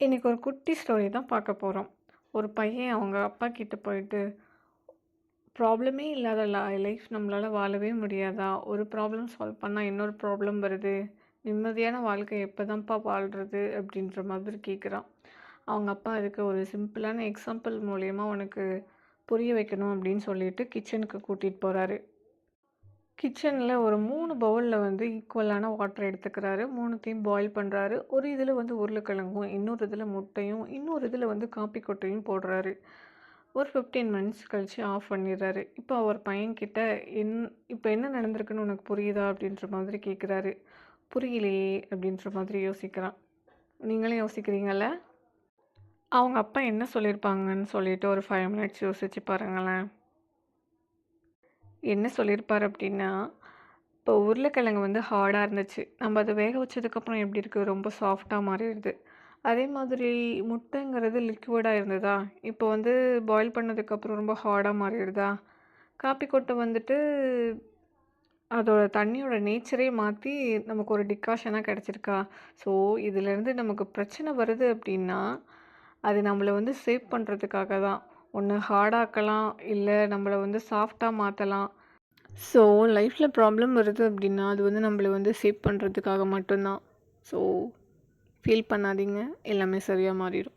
இன்றைக்கி ஒரு குட்டி ஸ்டோரி தான் பார்க்க போகிறோம் ஒரு பையன் அவங்க அப்பா கிட்டே போயிட்டு ப்ராப்ளமே இல்லாத லைஃப் நம்மளால் வாழவே முடியாதா? ஒரு ப்ராப்ளம் சால்வ் பண்ணால் இன்னொரு ப்ராப்ளம் வருது. நிம்மதியான வாழ்க்கை எப்போ தான்ப்பா வாழ்கிறது அப்படின்ற மாதிரி கேட்குறான் அவங்க அப்பா அதுக்கு ஒரு சிம்பிளான எக்ஸாம்பிள் மூலயமா உனக்கு புரிய வைக்கணும் அப்படின்னு சொல்லிட்டு கிச்சனுக்கு கூட்டிகிட்டு போகிறாரு கிச்சனில் ஒரு மூணு பவுலில் வந்து ஈக்குவலான வாட்டர் எடுத்துக்கிறாரு. மூணுத்தையும் பாயில் பண்ணுறாரு ஒரு இதில் வந்து உருளைக்கிழங்கும் இன்னொரு இதில் முட்டையும் இன்னொரு இதில் வந்து காப்பி கொட்டையும் போடுறாரு. ஒரு ஃபிஃப்டீன் மினிட்ஸ் கழித்து ஆஃப் பண்ணிடுறாரு. இப்போ அவர் பையன்கிட்ட என் இப்போ என்ன நடந்திருக்குன்னு உனக்கு புரியுதா அப்படின்ற மாதிரி கேட்குறாரு புரியலையே அப்படின்ற மாதிரி யோசிக்கிறான். நீங்களும் யோசிக்கிறீங்கள அவங்க அப்பா என்ன சொல்லியிருப்பாங்கன்னு சொல்லிட்டு ஒரு ஃபைவ் மினிட்ஸ் யோசிச்சு பாருங்களேன். என்ன சொல்லியிருப்பார் அப்படின்னா இப்போ உருளைக்கிழங்கு வந்து ஹார்டாக இருந்துச்சு. நம்ம அதை வேக வச்சதுக்கப்புறம் எப்படி இருக்குது ரொம்ப சாஃப்டாக மாறிடுது. அதே மாதிரி முட்டைங்கிறது லிக்விடாக இருந்ததா? இப்போ வந்து பாயில் பண்ணதுக்கப்புறம் ரொம்ப ஹார்டாக மாறிடுதா? காப்பி கொட்டை வந்துட்டு அதோட தண்ணியோட நேச்சரே மாற்றி நமக்கு ஒரு டிக்காஷனாக கிடச்சிருக்கா? ஸோ இதுலேருந்து நமக்கு பிரச்சனை வருது அப்படின்னா அது நம்மளை வந்து சேவ் பண்ணுறதுக்காக தான். ஒன்று ஹார்டாக்கலாம் இல்லை நம்மளை வந்து சாஃப்டாக மாற்றலாம் ஸோ லைஃப்பில் ப்ராப்ளம் வருது அப்படின்னா அது வந்து நம்மளை வந்து சேவ் பண்ணுறதுக்காக மட்டும்தான். ஸோ ஃபீல் பண்ணாதீங்க. எல்லாமே சரியாக மாறிடும்.